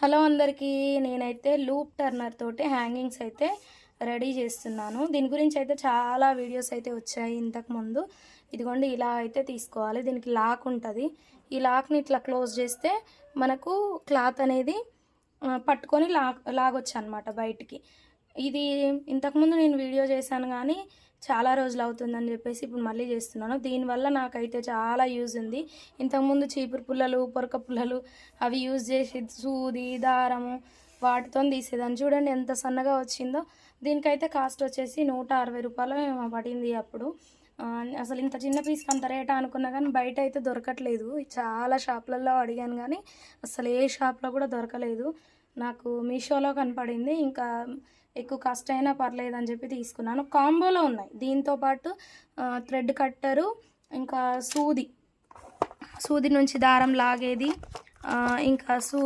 Hello అందరికీ నేనైతే loop turner తోటి హ్యాంగింగ్స్ అయితే రెడీ చేస్తున్నాను. దీని గురించి అయితే చాలా వీడియోస్ అయితే వచ్చాయి ఇంతకుముందు ఇదిగోండి ఇలా అయితే తీసుకోవాలి. దీనికి లాక్ ఉంటుంది. ఈ లాక్ని ఇట్లా క్లోజ్ చేస్తే మనకు క్లాత్ అనేది పట్టుకొని లాగ్ లాగొచ్చు అనమాట బయటికి. ఇది ఇంతకుముందు నేను వీడియో చేశాను కానీ చాలా రోజులు అవుతుందని చెప్పేసి ఇప్పుడు మళ్ళీ చేస్తున్నాను. దీనివల్ల నాకైతే చాలా యూజ్ ఉంది. ఇంతకుముందు చీపురు పుల్లలు పొరక పుల్లలు అవి యూజ్ చేసి సూది దారము వాటితో తీసేదాన్ని. చూడండి ఎంత సన్నగా వచ్చిందో. దీనికైతే కాస్ట్ వచ్చేసి నూట అరవై రూపాయలు పడింది అప్పుడు. అసలు ఇంత చిన్న పీస్కి అంత రేటా అనుకున్నా కానీ బయట అయితే దొరకట్లేదు. చాలా షాపులలో అడిగాను కానీ అసలు ఏ షాప్లో కూడా దొరకలేదు. నాకు మీషోలో కనపడింది. ఇంకా ఎక్కువ కాస్ట్ అయినా పర్లేదు అని చెప్పి తీసుకున్నాను. కాంబోలో ఉన్నాయి. దీంతో పాటు థ్రెడ్ కట్టరు ఇంకా సూది. సూది నుంచి దారం లాగేది ఇంకా సూ